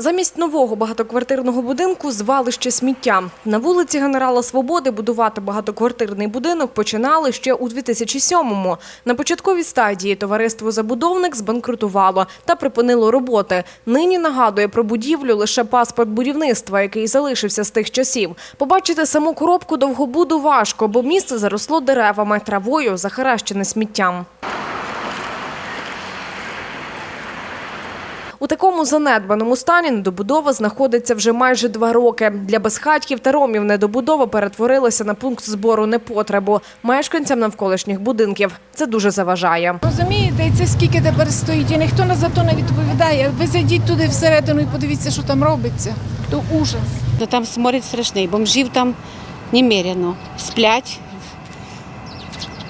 Замість нового багатоквартирного будинку звалище сміття. На вулиці Генерала Свободи будувати багатоквартирний будинок починали ще у 2007-му. На початковій стадії товариство «Забудовник» збанкрутувало та припинило роботи. Нині нагадує про будівлю лише паспорт будівництва, який залишився з тих часів. Побачити саму коробку довгобуду важко, бо місце заросло деревами, травою, захаращене сміттям. У такому занедбаному стані недобудова знаходиться вже майже два роки. Для безхатьків та ромів недобудова перетворилася на пункт збору непотребу мешканцям навколишніх будинків. Це дуже заважає. Розумієте, це скільки тепер стоїть, і ніхто на за то не відповідає. Ви зайдіть туди всередину і подивіться, що там робиться. То ужас. Ну, там сморід страшний, бомжів там немерено. Сплять.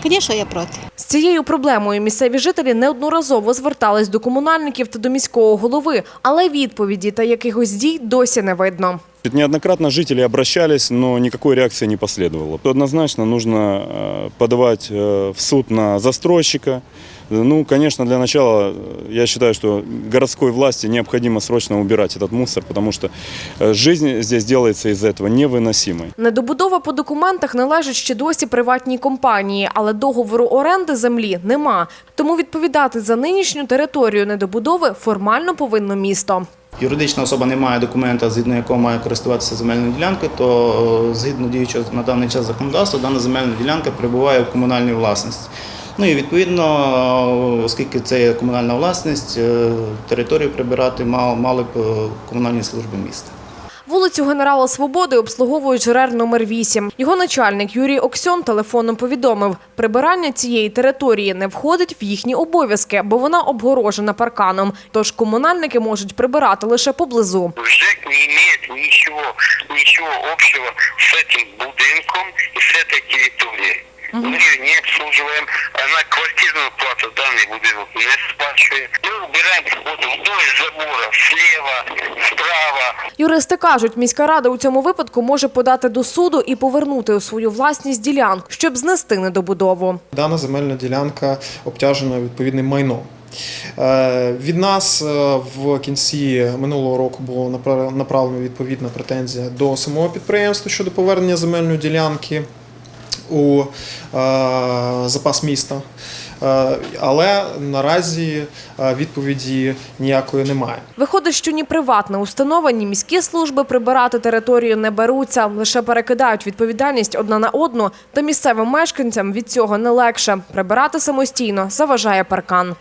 Звісно, я проти. З цією проблемою місцеві жителі неодноразово звертались до комунальників та до міського голови, але відповіді та якихось дій досі не видно. Неоднократно жители обращались, но никакой реакции не последовало. Однозначно нужно э, подавать э, в суд на застройщика. Ну, конечно, для начала э, я считаю, что городской власти необходимо срочно убирать этот мусор, потому что э, жизнь здесь делается из-за этого невыносимой. Недобудова по документах належить ще досі приватній компанії, але договору оренди землі нема. Тому відповідати за нинішню територію недобудови формально повинно місто. юридична особа не має документа, згідно якого має користуватися земельною ділянкою, то е, згідно діючого на даний час законодавства, дана земельна ділянка перебуває в комунальній власності. Ну і відповідно, е, оскільки це є комунальна власність, е, територію прибирати мали, б комунальні служби міста. Вулицю Генерала Свободи обслуговує ЖРЕР номер 8. Його начальник Юрій Оксьон телефоном повідомив, прибирання цієї території не входить в їхні обов'язки, бо вона обгорожена парканом. Тож комунальники можуть прибирати лише поблизу. ЖЭК не имеет ничего, ничего общего с этим будинком и с этой территорией. Мы ее не обслуживаем, она квартирную плату в данный будинок не сплачивает. Мы убираем вот вдоль забора, слева, справа, Юристи кажуть, міська рада у цьому випадку може подати до суду і повернути у свою власність ділянку, щоб знести недобудову. Дана земельна ділянка обтяжена відповідним майном. Е, Від нас е, в кінці минулого року було направ- направлена відповідна претензія до самого підприємства щодо повернення земельної ділянки у е, запас міста. Е, Але наразі е, відповіді ніякої немає. Виходить, що ні приватна установа, ні міські служби прибирати територію не беруться, лише перекидають відповідальність одна на одну, та місцевим мешканцям від цього не легше. Прибирати самостійно заважає паркан.